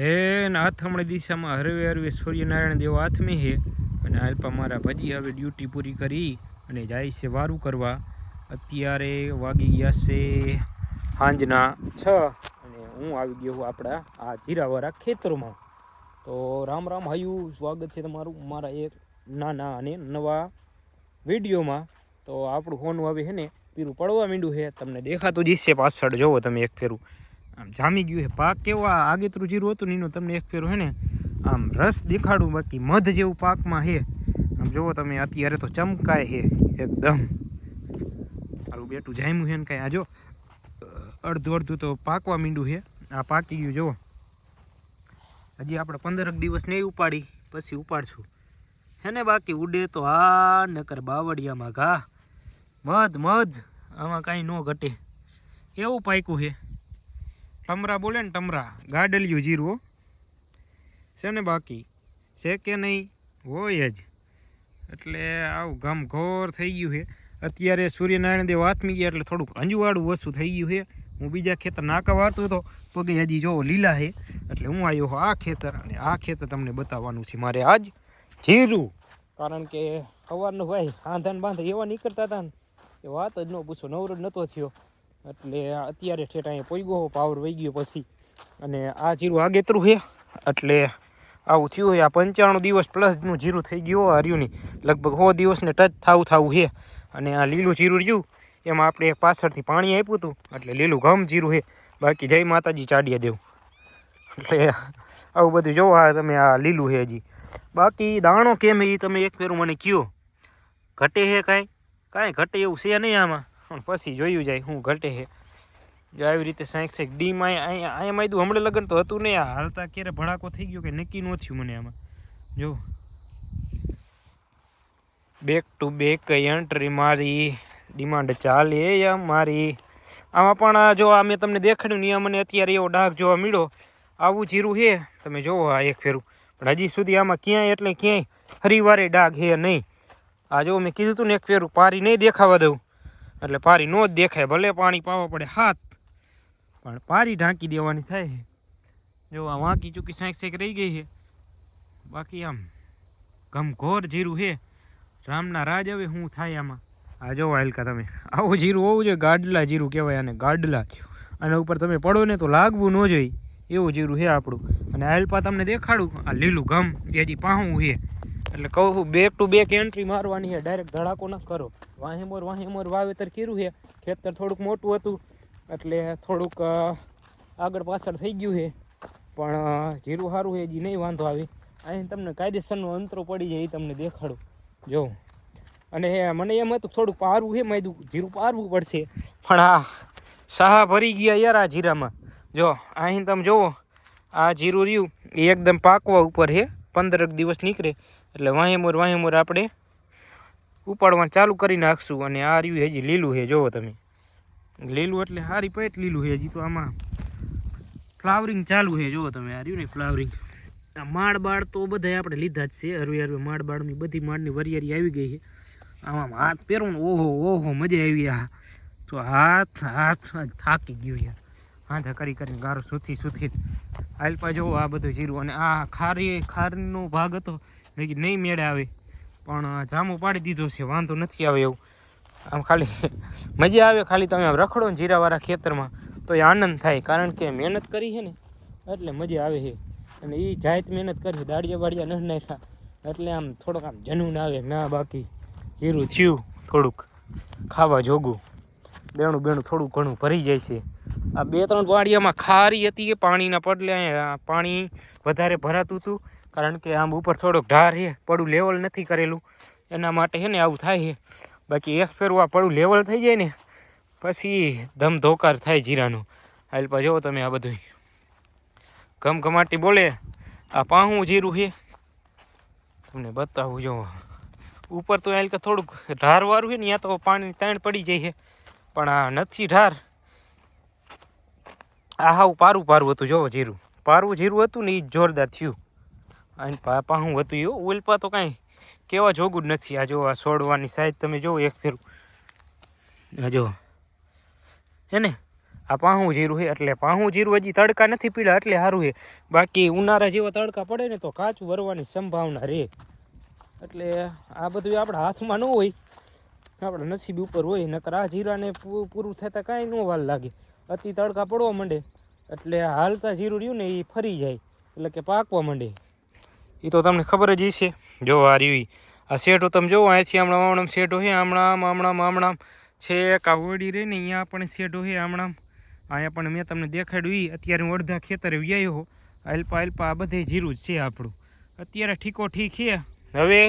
હે આથમણી દિશામાં હરવે હરવે સૂર્યનારાયણ દેવ હાથમે હે અને આલ્પા મારા ભજી હવે ડ્યુટી પૂરી કરી અને જાય છે વારું કરવા. અત્યારે વાગી ગયા છે સાંજના છ અને હું આવી ગયો છું આપણા આ જીરાવાળા ખેતરોમાં. તો રામ રામ હાયું, સ્વાગત છે તમારું મારા એક નાના અને નવા વિડીયોમાં. તો આપણું હોનું હવે છે ને પીરું પડવા માંડ્યું છે, તમને દેખાતું જ છે પાછળ. જોવો તમે એક ફેરું. આમ જામી ગયું છે. પાક કેવો આ આગેતરું જીરું હતું ને એનું તમને એક ફેરું હે ને, આમ રસ દેખાડું બાકી મધ જેવું પાકમાં છે. આમ જુઓ તમે, અત્યારે તો ચમકાય છે એકદમ. મારું બેટું જામ્યું છે ને કાંઈ. આ જો, અડધું અડધું તો પાકવા માંડ્યું છે. આ પાકી ગયું, જુઓ. હજી આપણે પંદરક દિવસ નહીં ઉપાડી, પછી ઉપાડશું. હે ને બાકી, ઉડે તો આ, નકર બાવળિયામાં ઘા. મધ મધ, આમાં કાંઈ ન ઘટે. એવું પાક્યું છે. ટમરા બોલે ને ટમરા. ગાડલિયું જીરું. છે ને બાકી? છે કે નહીં? હોય જ. એટલે આવું ગામ ઘોર થઈ ગયું છે. અત્યારે સૂર્યનારાયણ દેવ આત્મી ગયા એટલે થોડુંક અંજવાળું વસ્તુ થઈ ગયું છે. હું બીજા ખેતર નાકા વાળતો હતો, તો કે હજી જો લીલા છે. એટલે હું આવ્યો છું આ ખેતર અને આ ખેતર તમને બતાવવાનું છે મારે આજ જીરું. કારણ કે સવારનો ભાઈ આંધાન બાંધા એવા નીકળતા હતા ને, એ વાત જ ન પૂછો, નવરો નહોતો થયો. એટલે અત્યારે ઠેઠ અહીંયા પોઈગો, પાવર વહી ગયો પછી. અને આ જીરું આગેતરું છે. એટલે આવું થયું હોય આ પંચાણું દિવસ પ્લસનું જીરું થઈ ગયું હર્યુંની. લગભગ સો દિવસને ટચ થાવું થાવું છે. અને આ લીલું જીરું રહ્યું, એમાં આપણે પાછળથી પાણી આપ્યું હતું. એટલે લીલું ઘમ જીરું છે. બાકી જય માતાજી ચાડીએ દેવું. એટલે આવું બધું જોવો, આ તમે આ લીલું છે હજી. બાકી દાણો કેમ એ તમે એક ફેરું મને કયો? ઘટે છે કાંઈ? કાંઈ ઘટે એવું છે નહીં આમાં? પણ પછી જોયું જાય શું ઘટે છે. જો આવી રીતે સાંક સાંઈક ડીમાં અહીંયા અહીંયા માયદું હમણાં લગન તો હતું નહીં. હાલતા ક્યારે ભડાકો થઈ ગયો કે નક્કી ન થયું મને આમાં. જો. બેક ટુ બેક એન્ટ્રી મારી. ડિમાન્ડ ચાલે અમારી. આમાં પણ જો આ મેં તમને દેખાડ્યું ને મને અત્યારે એવો ડાઘ જોવા મળ્યો. આવું જીરું છે. તમે જોવો આ એક ફેરું. પણ હજી સુધી આમાં ક્યાંય એટલે ક્યાંય ફરીવારે ડાઘ છે નહીં. આ જો મેં કીધું હતું ને એક ફેરું. પારી નહીં દેખાવા દઉં. એટલે પારી ન જ દેખાય, ભલે પાણી પાવા પડે હાથ. પણ પારી ઢાંકી દેવાની થાય જો આ વાંકી ચૂકી સાંક સાંક રહી ગઈ છે. બાકી આમ ઘમઘોર જીરું છે. રામના રાજ હવે શું થાય આમાં? આ જો હલકા તમે, આવું જીરું હોવું જોઈએ, ગાડલા જીરું કહેવાય આને, ગાડલા અને ઉપર તમે પડો ને તો લાગવું ન જોઈએ. એવું જીરું છે આપણું. અને હાલપા તમને દેખાડું, આ લીલું ઘમ એ હજી પાહું છે. એટલે કહું બેક ટુ બેક એન્ટ્રી મારવાની છે ડાયરેક્ટ ધડાકો ન કરો. વાહેમોર વાહેમોર વાવેતર કર્યું છે, ખેતર થોડુંક મોટું હતું, એટલે થોડુંક આગળ પાછળ થઈ ગયું છે. પણ જીરું સારું છે, હજી નહીં વાંધો આવે. અહીં તમને કાયદેસરનો અંતરો પડી જાય, એ તમને દેખાડું. જો. અને મને એમ હતું થોડુંક પારવું છે, મેં જીરું પારવું પડશે. પણ આ સાહા ભરી ગયા યાર આ જીરામાં. જો, અહીં તમે જુઓ, આ જીરું રહ્યું, એ એકદમ પાકવા ઉપર છે. પંદરક દિવસ નીકળે, એટલે વાહેમોર વાહેમોર આપણે ઉપાડવાનું ચાલુ કરી નાખશું અને આ રહ્યું હજી લીલું છે જુઓ તમે. લીલું એટલે સારી પેટ લીલું છે, હજી તો આમાં ફ્લાવરિંગ ચાલુ છે જુઓ તમે, આ રહ્યું ને ફ્લાવરિંગ. આ માળ બાળ તો બધા આપણે લીધા જ છે, હરવે હરવે માળ બાળની બધી માળની વરિયારી આવી ગઈ છે. આમાં હાથ પહેરવું ઓહો ઓહો, મજા આવી આ. તો હાથ હાથ થાકી ગયો યાર. હાથા કરી કરીને ગારો સૂથી સૂથી આલપા જોવો આ બધું જીરું અને આ ખારી ખારનો ભાગ હતો નહીં મેળે આવે. પણ જામો પાડી દીધો છે, વાંધો નથી આવે એવું. આમ ખાલી મજા આવે ખાલી તમે આમ રખડો ને જીરાવાળા ખેતરમાં તો એ આનંદ થાય. કારણ કે મહેનત કરી છે ને, એટલે મજા આવે છે. અને એ જાત મહેનત કરી દાડિયા બાડિયા નહીં નાખ્યા. એટલે આમ થોડોક આમ જનૂન આવે, ના બાકી જીરું થયું થોડુંક. ખાવા જોગું. બેણું બેણું થોડું ઘણું ભરી જાય છે. આ બે ત્રણ વાડિયામાં ખારી હતી એ પાણીના પડલે પાણી વધારે ભરાતું હતું. કારણ કે આમ ઉપર થોડોક ઢાર છે, પડું લેવલ નથી કરેલું. એના માટે છે ને આવું થાય છે. બાકી એક ફેરવું આ પડું લેવલ થઈ જાય ને, પછી ધમ ધોકાર થાય જીરાનું. હાલ પા જુઓ તમે આ બધું ઘમઘમાટી બોલે, આ પાહું જીરું છે. તમને બતાવું જો. ઉપર તો હાલ કે થોડુંક ઢારવાળું છે ને ત્યાં તો પાણી તાણ પડી જાય છે. પણ આ નથી ઢાર. આ હાવ પારું પારું હતું, જોવો જીરું. પારું જીરું હતું ને એ જોરદાર થયું. અને પાહું હતું એવું ઉલપા તો કાંઈ કેવા જોગું જ નથી. આ જો, આ છોડવાની સાઈઝ તમે જુઓ એક ફેરું. આ જો, હે ને? આ પાહું જીરું છે, એટલે પાહું જીરું હજી તડકા નથી પીડા એટલે સારું છે. બાકી ઉનાળા જેવા તડકા પડે ને તો કાચું વરવાની સંભાવના રહે એટલે આ બધું આપણા હાથમાં ન હોય. આપણા નસીબ ઉપર હોય, નકર આ જીરાને પૂરું થતાં કાંઈ ન વાર લાગે. અતિ તડકા પડવા માંડે, એટલે હાલતા જીરું રહ્યું ને એ ફરી જાય, એટલે કે પાકવા માંડે. એ તો તમને ખબર જ હશે. જો આ રહ્યું આ શેઠો તમે જોવો અહીંયાથી હમણાં હમણાં શેઠો છે હમણાં હમણાં હમણાં છે કાવડી રહી ને અહીંયા પણ શેઠો છે હમણાં અહીંયા પણ મેં તમને દેખાડ્યું એ અત્યારે હું અડધા ખેતરે વ્યાયો હો. અલ્પા અલ્પા આ બધે જીરું જ છે આપણું. અત્યારે ઠીકો ઠીક છે હવે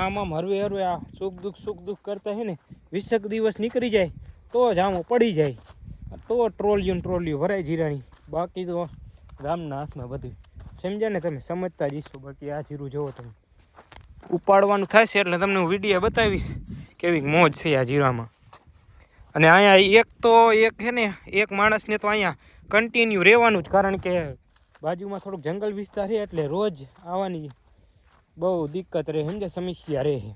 આમાં હરવે હરવે આ સુખ દુઃખ સુખ દુઃખ કરતા છે ને, વીસેક દિવસ નીકળી જાય, તો જ આમાં પડી જાય. તો ટ્રોલિયું ટ્રોલિયું ભરાય જીરાની. બાકી તો ગામના હાથમાં બધું. સમજ્યા ને તમે, સમજતા જઈશો બાકી આ જીરું જોવો તમે. ઉપાડવાનું થશે એટલે તમને હું વીડિયો બતાવીશ કેવી મોજ છે આ જીરામાં. અને અહીંયા એક તો એક છે ને, એક માણસને તો અહીંયા કન્ટિન્યુ રહેવાનું જ. કારણ કે બાજુમાં થોડુંક જંગલ વિસ્તાર છે એટલે રોજ આવવાની બહુ દિક્કત રહે. સમજે સમસ્યા રહે.